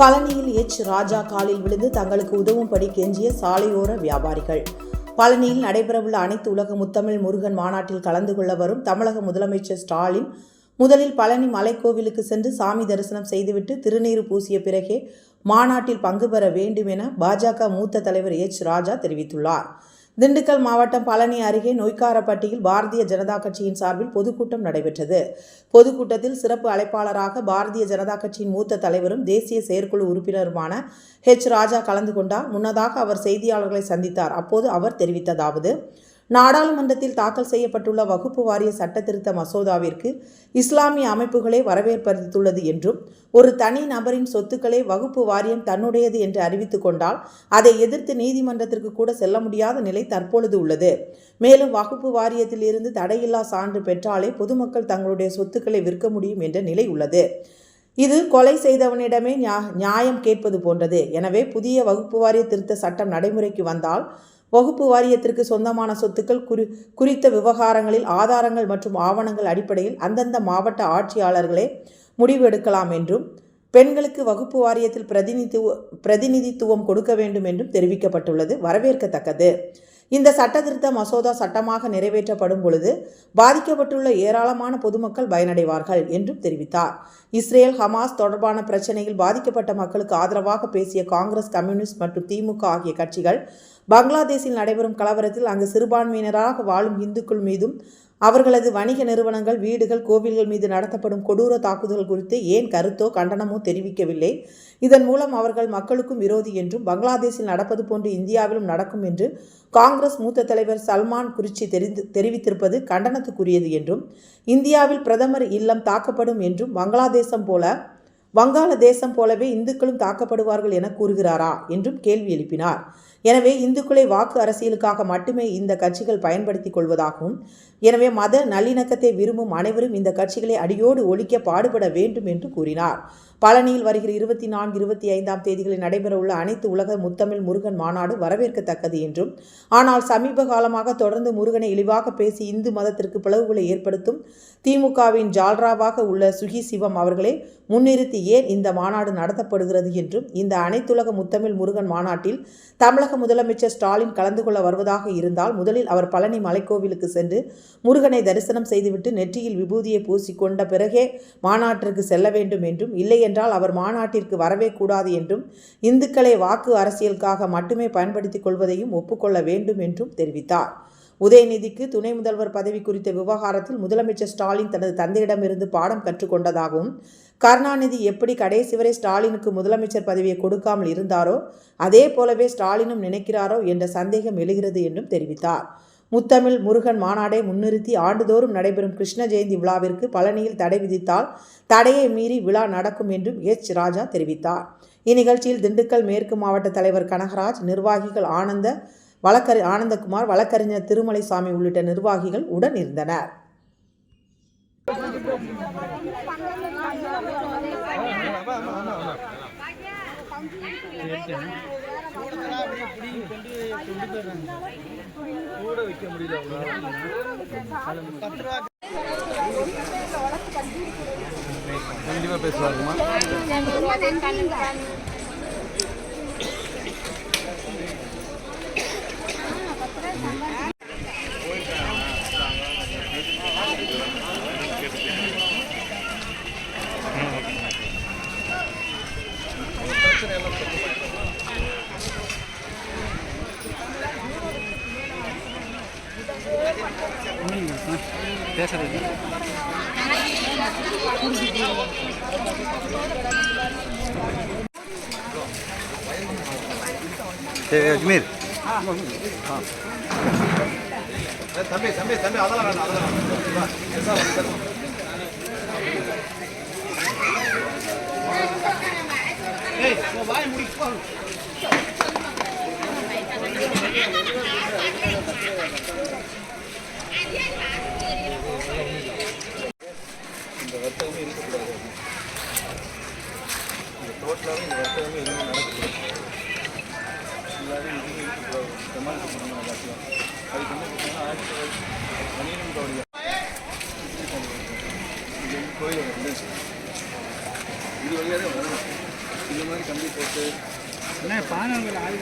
பழனியில் எச் ராஜா காலில் விழுந்து தங்களுக்கு உதவும்படி கெஞ்சிய சாலையோர வியாபாரிகள். பழனியில் நடைபெறவுள்ள அனைத்து உலக முத்தமிழ் முருகன் மாநாட்டில் கலந்து கொள்ள வரும் தமிழக முதலமைச்சர் ஸ்டாலின் முதலில் பழனி மலைக்கோவிலுக்கு சென்று சாமி தரிசனம் செய்துவிட்டு திருநீறு பூசிய பிறகே மாநாட்டில் பங்கு பெற வேண்டும் என பாஜக மூத்த தலைவர் எச் ராஜா தெரிவித்துள்ளார். திண்டுக்கல் மாவட்டம் பழனி அருகே நொய்க்காரப்பட்டியில் பாரதிய ஜனதா கட்சியின் சார்பில் பொதுக்கூட்டம் நடைபெற்றது. பொதுக்கூட்டத்தில் சிறப்பு அழைப்பாளராக பாரதிய ஜனதா கட்சியின் மூத்த தலைவரும் தேசிய செயற்குழு உறுப்பினருமான ஹெச். ராஜா கலந்து கொண்டார். முன்னதாக அவர் செய்தியாளர்களை சந்தித்தார். அப்போது அவர் தெரிவித்ததாவது நாடாளுமன்றத்தில் தாக்கல் செய்யப்பட்டுள்ள வகுப்பு வாரிய சட்ட திருத்த மசோதாவிற்கு இஸ்லாமிய அமைப்புகளே வரவேற்பளித்துள்ளது என்றும் ஒரு தனி நபரின் சொத்துக்களை வகுப்பு வாரியம் தன்னுடையது என்று அறிவித்துக் கொண்டால் அதை எதிர்த்து நீதிமன்றத்திற்கு கூட செல்ல முடியாத நிலை தற்பொழுது உள்ளது. மேலும் வகுப்பு வாரியத்தில் இருந்து தடையில்லா சான்று பெற்றாலே பொதுமக்கள் தங்களுடைய சொத்துக்களை விற்க முடியும் என்ற நிலை உள்ளது. இது கொலை செய்தவனிடமே நியா- நியாயம் கேட்பது போன்றது. எனவே புதிய வகுப்பு வாரிய திருத்த சட்டம் நடைமுறைக்கு வந்தால் வகுப்பு வாரியத்திற்கு சொந்தமான சொத்துக்கள் குறி குறித்த விவகாரங்களில் ஆதாரங்கள் மற்றும் ஆவணங்கள் அடிப்படையில் அந்தந்த மாவட்ட ஆட்சியாளர்களே முடிவு எடுக்கலாம் என்றும் பெண்களுக்கு வகுப்பு வாரியத்தில் பிரதிநிதித்துவ பிரதிநிதித்துவம் கொடுக்க வேண்டும் என்றும் தெரிவிக்கப்பட்டுள்ளது. வரவேற்கத்தக்கது. இந்த சட்டத்திருத்த மசோதா சட்டமாக நிறைவேற்றப்படும் பொழுது பாதிக்கப்பட்டுள்ள ஏராளமான பொதுமக்கள் பயனடைவார்கள் என்றும் தெரிவித்தார். இஸ்ரேல் ஹமாஸ் தொடர்பான பிரச்சனையில் பாதிக்கப்பட்ட மக்களுக்கு ஆதரவாக பேசிய காங்கிரஸ் கம்யூனிஸ்ட் மற்றும் திமுக ஆகிய கட்சிகள் பங்களாதேஷில் நடைபெறும் கலவரத்தில் அங்கு சிறுபான்மையினராக வாழும் இந்துக்கள் மீதும் அவர்களது வணிக நிறுவனங்கள் வீடுகள் கோவில்கள் மீது நடத்தப்படும் கொடூர தாக்குதல் குறித்து ஏன் கருத்தோ கண்டனமோ தெரிவிக்கவில்லை? இதன் மூலம் அவர்கள் மக்களுக்கும் விரோதி என்றும் பங்களாதேஷில் நடப்பது போன்று இந்தியாவிலும் நடக்கும் என்று காங்கிரஸ் மூத்த தலைவர் சல்மான் குரிச்சி தெரிந்து தெரிவித்திருப்பது கண்டனத்துக்குரியது என்றும் இந்தியாவில் பிரதமர் இல்லம் தாக்கப்படும் என்றும் பங்களாதேசம் போல வங்காளதேசம் போலவே இந்துக்களும் தாக்கப்படுவார்கள் என கூறுகிறாரா என்றும் கேள்வி எழுப்பினார். எனவே இந்துக்களை வாக்கு அரசியலுக்காக மட்டுமே இந்த கட்சிகள் பயன்படுத்திக் கொள்வதாகவும் எனவே மத நல்லிணக்கத்தை விரும்பும் அனைவரும் இந்த கட்சிகளை அடியோடு ஒழிக்க பாடுபட வேண்டும் என்று கூறினார். பழனியில் வருகிற இருபத்தி நான்கு இருபத்தி ஐந்தாம் தேதிகளில் நடைபெறவுள்ள அனைத்து உலக முத்தமிழ் முருகன் மாநாடு வரவேற்கத்தக்கது என்றும் ஆனால் சமீப காலமாக தொடர்ந்து முருகனை இழிவாக பேசி இந்து மதத்திற்கு பிளவுகளை ஏற்படுத்தும் திமுகவின் ஜால்ராவாக உள்ள சுகி சிவம் அவர்களை முன்னிறுத்தி ஏன் இந்த மாநாடு நடத்தப்படுகிறது என்றும் இந்த அனைத்துலக முத்தமிழ் முருகன் மாநாட்டில் தமிழக முதலமைச்சர் ஸ்டாலின் கலந்து கொள்ள வருவதாக இருந்தால் முதலில் அவர் பழனி மலைக்கோவிலுக்கு சென்று முருகனை தரிசனம் செய்துவிட்டு நெற்றியில் விபூதியை பூசிக்கொண்ட பிறகே மாநாட்டிற்கு செல்ல வேண்டும் என்றும் இல்லையென்றால் அவர் மாநாட்டிற்கு வரவே கூடாது என்றும் இந்துக்களை வாக்கு அரசியலுக்காக மட்டுமே பயன்படுத்திக் கொள்வதையும் ஒப்புக்கொள்ள வேண்டும் என்றும் தெரிவித்தார். உதயநிதிக்கு துணை முதல்வர் பதவி குறித்த விவகாரத்தில் முதலமைச்சர் ஸ்டாலின் தனது தந்தையிடமிருந்து பாடம் கற்றுக்கொண்டதாகவும் கருணாநிதி எப்படி கடைசி வரை ஸ்டாலினுக்கு முதலமைச்சர் பதவியை கொடுக்காமல் இருந்தாரோ அதே போலவே ஸ்டாலினும் நினைக்கிறாரோ என்ற சந்தேகம் எழுகிறது என்றும் தெரிவித்தார். முத்தமிழ் முருகன் மாநாடை முன்னிறுத்தி ஆண்டுதோறும் நடைபெறும் கிருஷ்ண ஜெயந்தி விழாவிற்கு பழனியில் தடை விதித்தால் தடையை மீறி விழா நடக்கும் என்றும் எச். ராஜா தெரிவித்தார். இந்நிகழ்ச்சியில் திண்டுக்கல் மேற்கு மாவட்ட தலைவர் கனகராஜ் நிர்வாகிகள் ஆனந்த வழக்கறி ஆனந்தகுமார் வழக்கறிஞர் திருமலைசாமி உள்ளிட்ட நிர்வாகிகள் உடன் இருந்தனர். கண்டிப்பா பேசுவாருமா? பேசுறது அஜ்மீர் தம்பி தம்பி தம்பி அதெல்லாம் வேண்டாம் அதெல்லாம் வேண்டாம். வா, ஏய், உன் வாயை இருக்கக்கூடாது டெமாலிஷ் அதுக்கு பார்த்தீங்கன்னா ஆயிரத்தி தொள்ளாயிரத்தி இது வந்து இது வழியாக தான் வரணும் இந்த மாதிரி கம்பி போட்டு என்ன பானங்கள் ஆள்